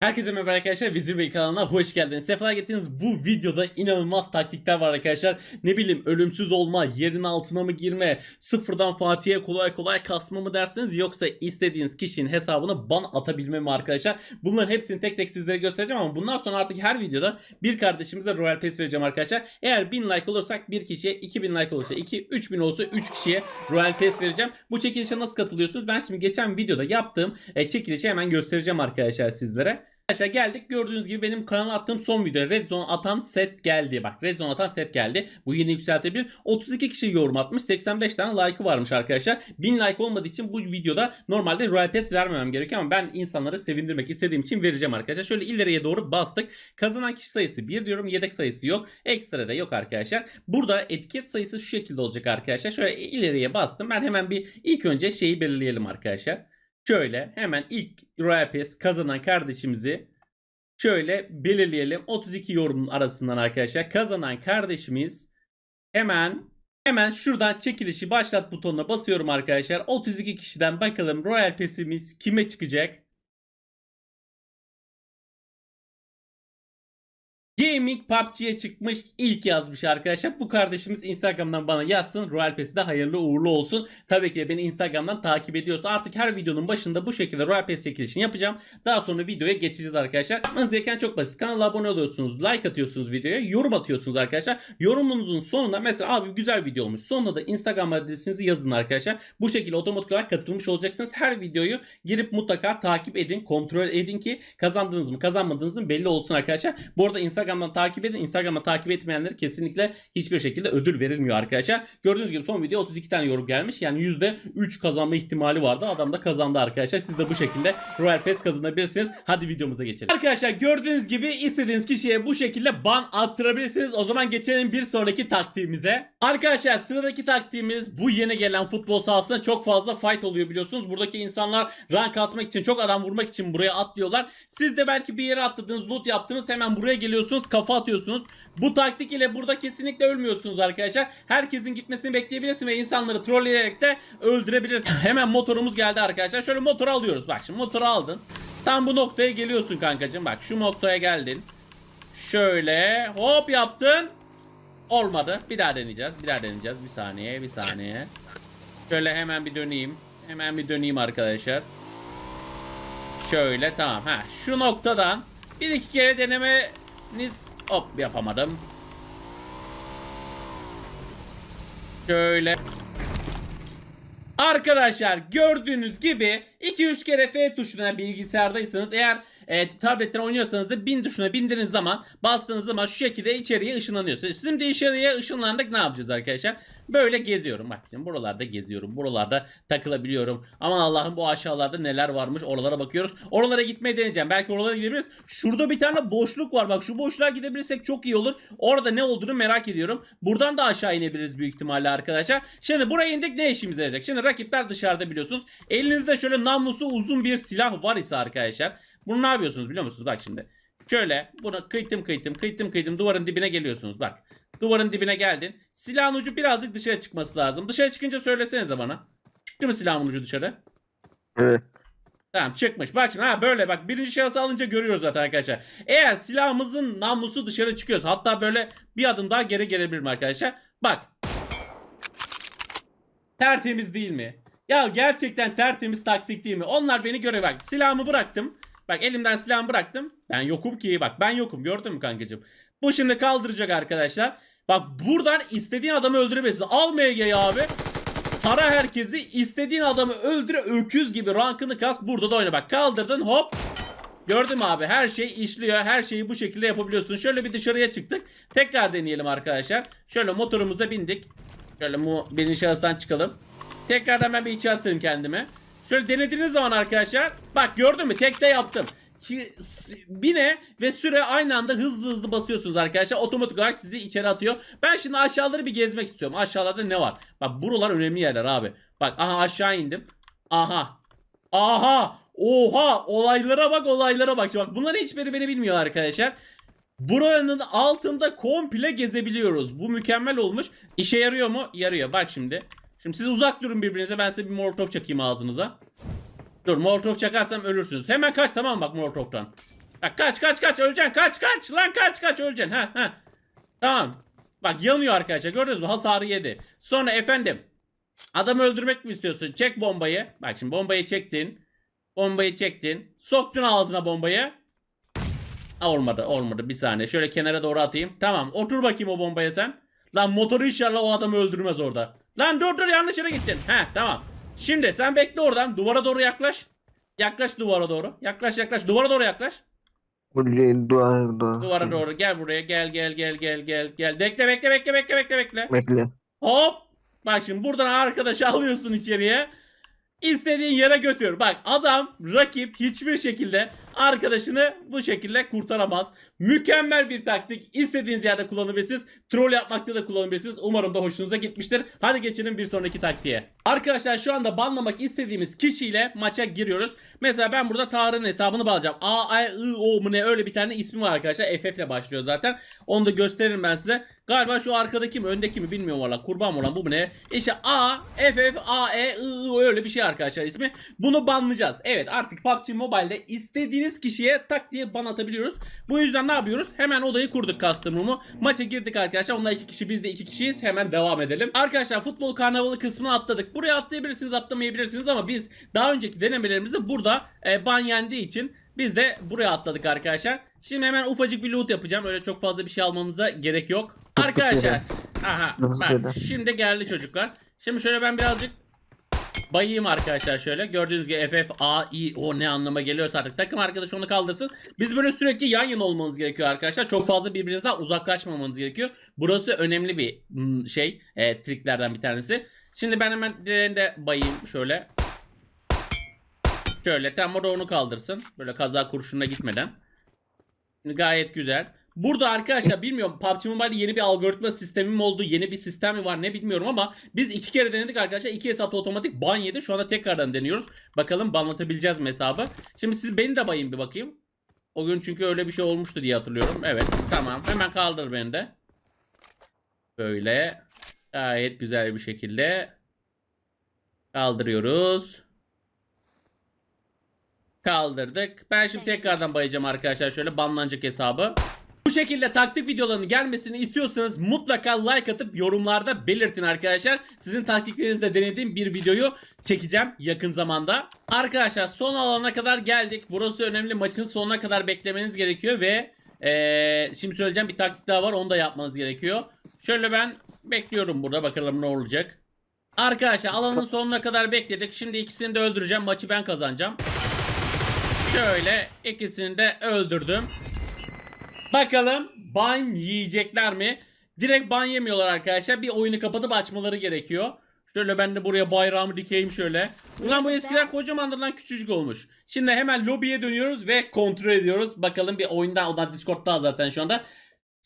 Herkese merhaba arkadaşlar Vezir Bey kanalına hoş geldiniz. Sefalar getirdiniz. Bu videoda inanılmaz taktikler var arkadaşlar. Ne bileyim ölümsüz olma, yerin altına mı girme, sıfırdan Fatih'e kolay kolay kasma mı dersiniz yoksa istediğiniz kişinin hesabına ban atabilme mi arkadaşlar? Bunların hepsini tek tek sizlere göstereceğim ama bundan sonra artık her videoda bir kardeşimize Royal Pass vereceğim arkadaşlar. Eğer 1000 like olursak bir kişiye, 2000 like olursa 2, 3000 olursa 3 kişiye Royal Pass vereceğim. Bu çekilişe nasıl katılıyorsunuz? Ben şimdi geçen videoda yaptığım e, çekilişi hemen göstereceğim arkadaşlar sizlere. Arkadaşlar geldik gördüğünüz gibi benim kanala attığım son video Red Zone atan set geldi. Bak Red Zone atan set geldi. Bu yeni yükseltebilir. 32 kişi yorum atmış. 85 tane like'ı varmış arkadaşlar. 1000 like olmadığı için bu videoda normalde Royal Pass vermemem gerekiyor ama ben insanları sevindirmek istediğim için vereceğim arkadaşlar. Şöyle ileriye doğru bastık. Kazanan kişi sayısı 1 diyorum. Yedek sayısı yok. Ekstra da yok arkadaşlar. Burada etiket sayısı şu şekilde olacak arkadaşlar. Şöyle ileriye bastım. Ben hemen bir ilk önce şeyi belirleyelim arkadaşlar. Şöyle hemen ilk Royal Pass kazanan kardeşimizi şöyle belirleyelim. 32 yorumun arasından arkadaşlar kazanan kardeşimiz hemen hemen şuradan çekilişi başlat butonuna basıyorum arkadaşlar. 32 kişiden bakalım Royal Pass'imiz kime çıkacak? Gaming PUBG'ye çıkmış ilk yazmış arkadaşlar. Bu kardeşimiz Instagram'dan bana yazsın. Royal Pass'i de hayırlı uğurlu olsun. Tabii ki de beni Instagram'dan takip ediyorsa artık her videonun başında bu şekilde Royal Pass çekilişini yapacağım. Daha sonra videoya geçeceğiz arkadaşlar. Yapmanız gereken çok basit. Kanala abone oluyorsunuz, like atıyorsunuz videoya, yorum atıyorsunuz arkadaşlar. Yorumunuzun sonunda mesela abi güzel video olmuş. Sonunda da Instagram adresinizi yazın arkadaşlar. Bu şekilde otomatik olarak katılmış olacaksınız. Her videoyu girip mutlaka takip edin, kontrol edin ki kazandınız mı, kazanmadınız mı belli olsun arkadaşlar. Bu arada Instagram'dan takip edin. Instagram'dan takip etmeyenlere kesinlikle hiçbir şekilde ödül verilmiyor arkadaşlar. Gördüğünüz gibi son video 32 tane yorum gelmiş. Yani %3 kazanma ihtimali vardı. Adam da kazandı arkadaşlar. Siz de bu şekilde Royal Pass kazanabilirsiniz. Hadi videomuza geçelim. Arkadaşlar gördüğünüz gibi istediğiniz kişiye bu şekilde ban attırabilirsiniz. O zaman geçelim bir sonraki taktiğimize. Arkadaşlar sıradaki taktiğimiz bu yeni gelen futbol sahasında çok fazla fight oluyor biliyorsunuz. Buradaki insanlar rank kasmak için çok adam vurmak için buraya atlıyorlar. Siz de belki bir yere atladınız loot yaptınız hemen buraya geliyorsunuz kafa atıyorsunuz. Bu taktik ile burada kesinlikle ölmüyorsunuz arkadaşlar. Herkesin gitmesini bekleyebilirsin ve insanları trolleyerek de öldürebilirsin. Hemen motorumuz geldi arkadaşlar. Şöyle motoru alıyoruz. Bak şimdi motoru aldın. Tam bu noktaya geliyorsun kankacığım. Bak şu noktaya geldin. Şöyle hop yaptın. Olmadı. Bir daha deneyeceğiz. Bir daha deneyeceğiz. Bir saniye, bir saniye. Şöyle hemen bir döneyim. Hemen bir döneyim arkadaşlar. Şöyle tamam. Ha şu noktadan bir iki kere denemeniz hop yapamadım. Şöyle Arkadaşlar gördüğünüz gibi 2-3 kere F tuşuna bilgisayardaysanız eğer e, tabletten oynuyorsanız da bin tuşuna bindirdiğiniz zaman bastığınız zaman şu şekilde içeriye ışınlanıyorsunuz. Şimdi içeriye ışınlandık ne yapacağız arkadaşlar? Böyle geziyorum bak şimdi buralarda geziyorum. Buralarda takılabiliyorum. Aman Allah'ım bu aşağılarda neler varmış oralara bakıyoruz. Oralara gitmeyi deneyeceğim. Belki oralara gidebiliriz. Şurada bir tane boşluk var bak şu boşluğa gidebilirsek çok iyi olur. Orada ne olduğunu merak ediyorum. Buradan da aşağı inebiliriz büyük ihtimalle arkadaşlar. Şimdi buraya indik ne işimize yarayacak? Şimdi rakipler dışarıda biliyorsunuz. Elinizde şöyle namlusu uzun bir silah var ise arkadaşlar. Bunu ne yapıyorsunuz biliyor musunuz? Bak şimdi. Şöyle bunu kıytım kıytım kıytım kıytım duvarın dibine geliyorsunuz bak. Duvarın dibine geldin. Silahın ucu birazcık dışarı çıkması lazım. Dışarı çıkınca söylesenize bana. Çıktı mı silahın ucu dışarı? Evet. Tamam çıkmış. Bak şimdi ha böyle bak birinci şahısı alınca görüyoruz zaten arkadaşlar. Eğer silahımızın namlusu dışarı çıkıyorsa hatta böyle bir adım daha geri gelebilirim arkadaşlar. Bak. Tertemiz değil mi? Ya gerçekten tertemiz taktik değil mi? Onlar beni göre bak silahımı bıraktım. Bak elimden silahımı bıraktım. Ben yokum ki. Bak ben yokum. Gördün mü kankacığım? Bu şimdi kaldıracak arkadaşlar. Bak buradan istediğin adamı öldürebilirsin. Al MG'yi abi. Tara herkesi istediğin adamı öldür öküz gibi rankını kas. Burada da oyna. Bak kaldırdın. Hop. Gördün mü abi? Her şey işliyor. Her şeyi bu şekilde yapabiliyorsun. Şöyle bir dışarıya çıktık. Tekrar deneyelim arkadaşlar. Şöyle motorumuza bindik. Şöyle mu birinci şahıstan çıkalım. Tekrardan ben bir içe atayım kendime şöyle denediğiniz zaman arkadaşlar bak gördün mü tekte yaptım Bine ve süre aynı anda hızlı hızlı basıyorsunuz arkadaşlar. Otomatik olarak sizi içeri atıyor. Ben şimdi aşağıları bir gezmek istiyorum. Aşağılarda ne var? Bak buralar önemli yerler abi. Bak aha aşağı indim. Aha. Aha. Oha. Olaylara bak olaylara bak. Bak bunların hiçbiri beni bilmiyor arkadaşlar. Buranın altında komple gezebiliyoruz. Bu mükemmel olmuş. İşe yarıyor mu? Yarıyor. Bak şimdi. Şimdi siz uzak durun birbirinize. Ben size bir molotof çakayım ağzınıza. Dur molotof çakarsam ölürsünüz. Hemen kaç tamam mı bak molotoftan. Bak kaç kaç kaç öleceksin kaç kaç lan kaç kaç öleceksin ha ha. Tamam. Bak yanıyor arkadaşlar gördünüz mü hasarı yedi. Sonra efendim adamı öldürmek mi istiyorsun? Çek bombayı. Bak şimdi bombayı çektin. Bombayı çektin. Soktun ağzına bombayı. Aa, olmadı olmadı bir saniye. Şöyle kenara doğru atayım. Tamam otur bakayım o bombaya sen. Lan motoru inşallah o adamı öldürmez orada. Lan dur dur yanlış yere gittin. He tamam. Şimdi sen bekle oradan. Duvara doğru yaklaş. Yaklaş duvara doğru. Yaklaş yaklaş. Duvara doğru yaklaş. Dua. Duvara doğru. Gel buraya. Gel gel gel gel gel gel. Bekle bekle bekle bekle bekle bekle. Bekle. Hop. Bak şimdi buradan arkadaşı alıyorsun içeriye. İstediğin yere götür. Bak adam rakip hiçbir şekilde arkadaşını bu şekilde kurtaramaz. Mükemmel bir taktik. İstediğiniz yerde kullanabilirsiniz. Troll yapmakta da kullanabilirsiniz. Umarım da hoşunuza gitmiştir. Hadi geçelim bir sonraki taktiğe. Arkadaşlar şu anda banlamak istediğimiz kişiyle maça giriyoruz. Mesela ben burada Tarık'ın hesabını bağlayacağım. A, I, I, O mu ne öyle bir tane ismi var arkadaşlar. FF ile başlıyor zaten. Onu da gösteririm ben size. Galiba şu arkadaki mi öndeki mi bilmiyorum valla. Kurban olan bu mu ne? İşte A, FF, A, E, I, I öyle bir şey arkadaşlar ismi. Bunu banlayacağız. Evet artık PUBG Mobile'de istediğiniz kişiye tak diye ban atabiliyoruz. Bu yüzden ne yapıyoruz? Hemen odayı kurduk custom room'u. Maça girdik arkadaşlar. Onlar iki kişi biz de iki kişiyiz. Hemen devam edelim. Arkadaşlar futbol karnavalı kısmını atladık. Buraya atlayabilirsiniz atlamayabilirsiniz ama biz daha önceki denemelerimizde burada e, ban yendiği için biz de buraya atladık arkadaşlar. Şimdi hemen ufacık bir loot yapacağım. Öyle çok fazla bir şey almanıza gerek yok. Arkadaşlar. Aha. Bak, şimdi geldi çocuklar. Şimdi şöyle ben birazcık bayayım arkadaşlar şöyle. Gördüğünüz gibi FF, A, I, O ne anlama geliyorsa artık takım arkadaş onu kaldırsın. Biz böyle sürekli yan yana olmanız gerekiyor arkadaşlar. Çok fazla birbirinizden uzaklaşmamanız gerekiyor. Burası önemli bir hmm, şey. E, triklerden bir tanesi. Şimdi ben hemen diğerinde bayayım şöyle. Şöyle tam o da onu kaldırsın. Böyle kaza kurşununa gitmeden. Gayet güzel. Burada arkadaşlar bilmiyorum PUBG Mobile'de yeni bir algoritma sistemi mi oldu, yeni bir sistem mi var ne bilmiyorum ama biz iki kere denedik arkadaşlar. İki hesapta otomatik ban yedi. Şu anda tekrardan deniyoruz. Bakalım banlatabileceğiz mi hesabı? Şimdi siz beni de bayın bir bakayım. O gün çünkü öyle bir şey olmuştu diye hatırlıyorum. Evet tamam hemen kaldır beni de. Böyle gayet güzel bir şekilde kaldırıyoruz. Kaldırdık. Ben şimdi tekrardan bayacağım arkadaşlar şöyle banlanacak hesabı. Bu şekilde taktik videolarının gelmesini istiyorsanız mutlaka like atıp yorumlarda belirtin arkadaşlar. Sizin taktiklerinizle denediğim bir videoyu çekeceğim yakın zamanda. Arkadaşlar son alana kadar geldik. Burası önemli. Maçın sonuna kadar beklemeniz gerekiyor ve eee, şimdi söyleyeceğim bir taktik daha var. Onu da yapmanız gerekiyor. Şöyle ben bekliyorum burada. Bakalım ne olacak. Arkadaşlar alanın sonuna kadar bekledik. Şimdi ikisini de öldüreceğim. Maçı ben kazanacağım. Şöyle ikisini de öldürdüm. Bakalım ban yiyecekler mi? Direkt ban yemiyorlar arkadaşlar. Bir oyunu kapatıp açmaları gerekiyor. Şöyle ben de buraya bayrağımı dikeyim şöyle. Ulan bu eskiden kocamandır lan küçücük olmuş. Şimdi hemen lobiye dönüyoruz ve kontrol ediyoruz. Bakalım bir oyundan, ondan Discord'da zaten şu anda.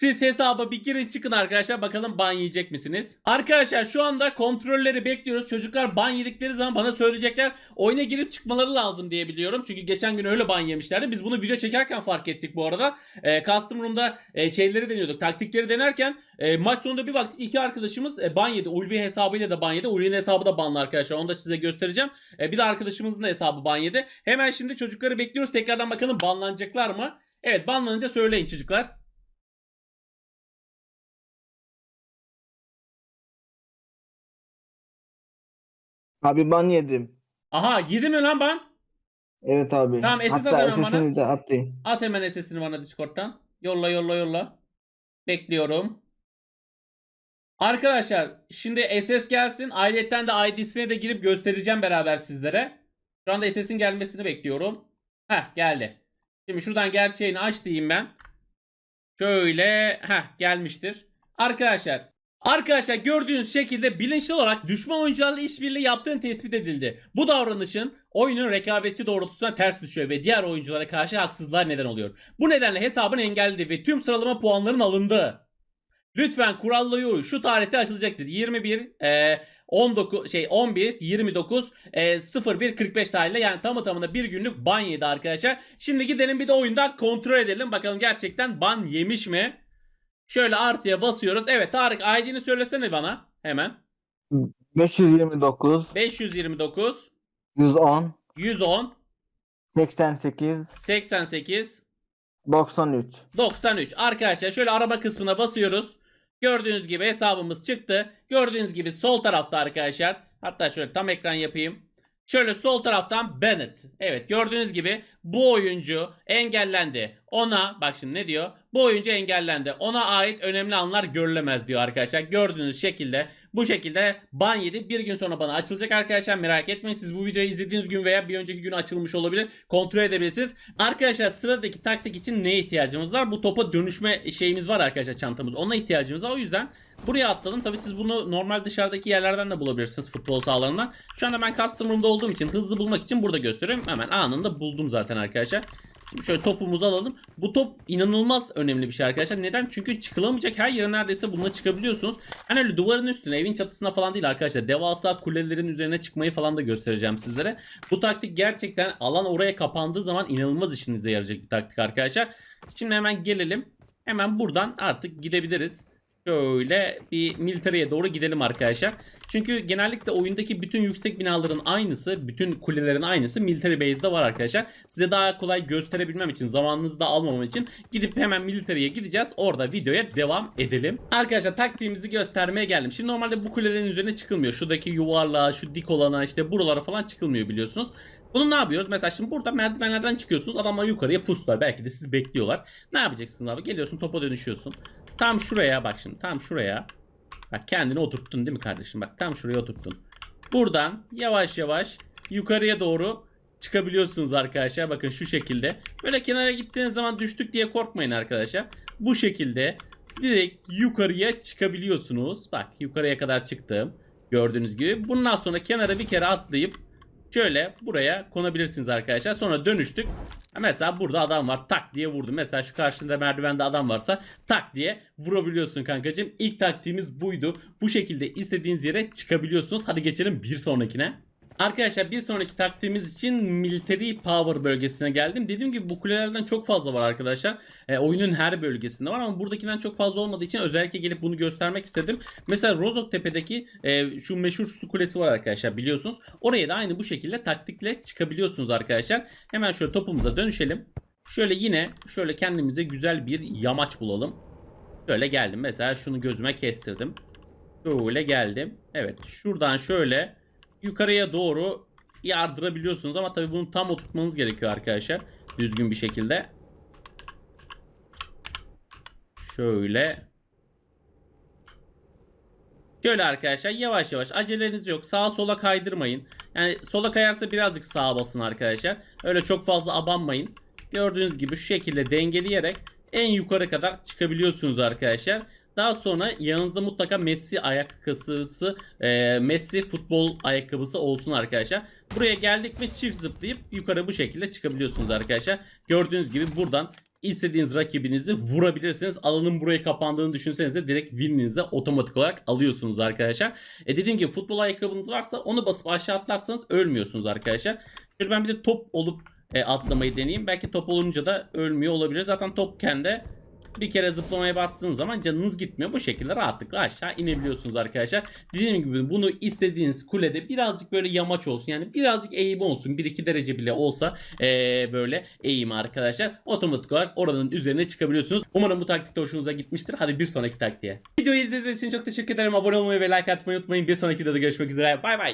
Siz hesaba bir girin çıkın arkadaşlar bakalım ban yiyecek misiniz? Arkadaşlar şu anda kontrolleri bekliyoruz. Çocuklar ban yedikleri zaman bana söyleyecekler. Oyuna girip çıkmaları lazım diye biliyorum. Çünkü geçen gün öyle ban yemişlerdi. Biz bunu video çekerken fark ettik bu arada. E, Custom Room'da e, şeyleri deniyorduk. Taktikleri denerken e, maç sonunda bir baktık iki arkadaşımız e, ban yedi. Ulvi hesabıyla da ban yedi. Ulvi'nin hesabı da banlı arkadaşlar. Onu da size göstereceğim. E, bir de arkadaşımızın da hesabı ban yedi. Hemen şimdi çocukları bekliyoruz. Tekrardan bakalım banlanacaklar mı? Evet banlanınca söyleyin çocuklar. Abi ban yedim. Aha yedi mi lan ban? Evet abi. Tamam, SS Hatta at hemen bana. De atayım. At hemen SS'ini bana Discord'dan. Yolla yolla yolla. Bekliyorum. Arkadaşlar şimdi SS gelsin. Ayrıca de ID'sine de girip göstereceğim beraber sizlere. Şu anda SS'in gelmesini bekliyorum. Heh geldi. Şimdi şuradan gerçeğini aç diyeyim ben. Şöyle heh gelmiştir. Arkadaşlar Arkadaşlar gördüğünüz şekilde bilinçli olarak düşman oyuncularla işbirliği yaptığın tespit edildi. Bu davranışın oyunun rekabetçi doğrultusuna ters düşüyor ve diğer oyunculara karşı haksızlığa neden oluyor. Bu nedenle hesabın engelledi ve tüm sıralama puanların alındı. Lütfen kurallara uy. Şu tarihte açılacaktır. 21 e, 19 şey 11 29 e, 01 45 tarihle yani tamı tamına bir günlük ban yedi arkadaşlar. Şimdi gidelim bir de oyundan kontrol edelim. Bakalım gerçekten ban yemiş mi? Şöyle artıya basıyoruz. Evet Tarık ID'ni söylesene bana hemen. 529, 529 110, 110 88, 88 93. 93. Arkadaşlar şöyle araba kısmına basıyoruz. Gördüğünüz gibi hesabımız çıktı. Gördüğünüz gibi sol tarafta arkadaşlar. Hatta şöyle tam ekran yapayım. Şöyle sol taraftan Bennett. Evet gördüğünüz gibi bu oyuncu engellendi. Ona bak şimdi ne diyor? Bu oyuncu engellendi. Ona ait önemli anlar görülemez diyor arkadaşlar. Gördüğünüz şekilde bu şekilde ban yedi. Bir gün sonra bana açılacak arkadaşlar. Merak etmeyin siz bu videoyu izlediğiniz gün veya bir önceki gün açılmış olabilir. Kontrol edebilirsiniz. Arkadaşlar sıradaki taktik için neye ihtiyacımız var? Bu topa dönüşme şeyimiz var arkadaşlar çantamız. Ona ihtiyacımız var. O yüzden buraya atladım. Tabii siz bunu normal dışarıdaki yerlerden de bulabilirsiniz futbol sahalarından. Şu anda ben custom room'da olduğum için hızlı bulmak için burada gösteriyorum. Hemen anında buldum zaten arkadaşlar. Şöyle topumuzu alalım. Bu top inanılmaz önemli bir şey arkadaşlar. Neden? Çünkü çıkılamayacak her yere neredeyse bununla çıkabiliyorsunuz. Hani öyle duvarın üstüne, evin çatısına falan değil arkadaşlar. Devasa kulelerin üzerine çıkmayı falan da göstereceğim sizlere. Bu taktik gerçekten alan oraya kapandığı zaman inanılmaz işinize yarayacak bir taktik arkadaşlar. Şimdi hemen gelelim. Hemen buradan artık gidebiliriz. Şöyle bir military'e doğru gidelim arkadaşlar. Çünkü genellikle oyundaki bütün yüksek binaların aynısı, bütün kulelerin aynısı military base'de var arkadaşlar. Size daha kolay gösterebilmem için, zamanınızı da almamam için gidip hemen military'e gideceğiz. Orada videoya devam edelim. Arkadaşlar taktiğimizi göstermeye geldim. Şimdi normalde bu kulelerin üzerine çıkılmıyor. Şuradaki yuvarlığa, şu dik olana işte buralara falan çıkılmıyor biliyorsunuz. Bunu ne yapıyoruz? Mesela şimdi burada merdivenlerden çıkıyorsunuz. Adamlar yukarıya puslar. Belki de sizi bekliyorlar. Ne yapacaksınız abi? Geliyorsun topa dönüşüyorsun. Tam şuraya bak şimdi. Tam şuraya. Bak kendini oturttun değil mi kardeşim? Bak tam şuraya oturttun. Buradan yavaş yavaş yukarıya doğru çıkabiliyorsunuz arkadaşlar. Bakın şu şekilde. Böyle kenara gittiğiniz zaman düştük diye korkmayın arkadaşlar. Bu şekilde direkt yukarıya çıkabiliyorsunuz. Bak yukarıya kadar çıktım. Gördüğünüz gibi. Bundan sonra kenara bir kere atlayıp şöyle buraya konabilirsiniz arkadaşlar. Sonra dönüştük. Mesela burada adam var tak diye vurdu. Mesela şu karşında merdivende adam varsa tak diye vurabiliyorsun kankacığım. İlk taktiğimiz buydu. Bu şekilde istediğiniz yere çıkabiliyorsunuz. Hadi geçelim bir sonrakine. Arkadaşlar bir sonraki taktiğimiz için Military Power bölgesine geldim. Dediğim gibi bu kulelerden çok fazla var arkadaşlar. E, oyunun her bölgesinde var ama buradakinden çok fazla olmadığı için özellikle gelip bunu göstermek istedim. Mesela Rozok Tepe'deki e, şu meşhur su kulesi var arkadaşlar biliyorsunuz. Oraya da aynı bu şekilde taktikle çıkabiliyorsunuz arkadaşlar. Hemen şöyle topumuza dönüşelim. Şöyle yine şöyle kendimize güzel bir yamaç bulalım. Şöyle geldim. Mesela şunu gözüme kestirdim. Şöyle geldim. Evet şuradan şöyle yukarıya doğru yardırabiliyorsunuz ama tabii bunu tam oturtmanız gerekiyor arkadaşlar. Düzgün bir şekilde. Şöyle. Şöyle arkadaşlar yavaş yavaş aceleniz yok. Sağa sola kaydırmayın. Yani sola kayarsa birazcık sağa basın arkadaşlar. Öyle çok fazla abanmayın. Gördüğünüz gibi şu şekilde dengeleyerek en yukarı kadar çıkabiliyorsunuz arkadaşlar. Daha sonra yanınızda mutlaka Messi ayakkabısı, e, Messi futbol ayakkabısı olsun arkadaşlar. Buraya geldik mi çift zıplayıp yukarı bu şekilde çıkabiliyorsunuz arkadaşlar. Gördüğünüz gibi buradan istediğiniz rakibinizi vurabilirsiniz. Alanın buraya kapandığını düşünseniz de direkt wininizi otomatik olarak alıyorsunuz arkadaşlar. E dediğim gibi futbol ayakkabınız varsa onu basıp aşağı atlarsanız ölmüyorsunuz arkadaşlar. Şöyle ben bir de top olup e, atlamayı deneyeyim. Belki top olunca da ölmüyor olabilir. Zaten topken de bir kere zıplamaya bastığınız zaman canınız gitmiyor. Bu şekilde rahatlıkla aşağı inebiliyorsunuz arkadaşlar. Dediğim gibi bunu istediğiniz kulede birazcık böyle yamaç olsun. Yani birazcık eğim olsun. 1-2 derece bile olsa ee, böyle eğim arkadaşlar. Otomatik olarak oranın üzerine çıkabiliyorsunuz. Umarım bu taktik de hoşunuza gitmiştir. Hadi bir sonraki taktiğe. Videoyu izlediğiniz için çok teşekkür ederim. Abone olmayı ve like atmayı unutmayın. Bir sonraki videoda görüşmek üzere. Bay bay.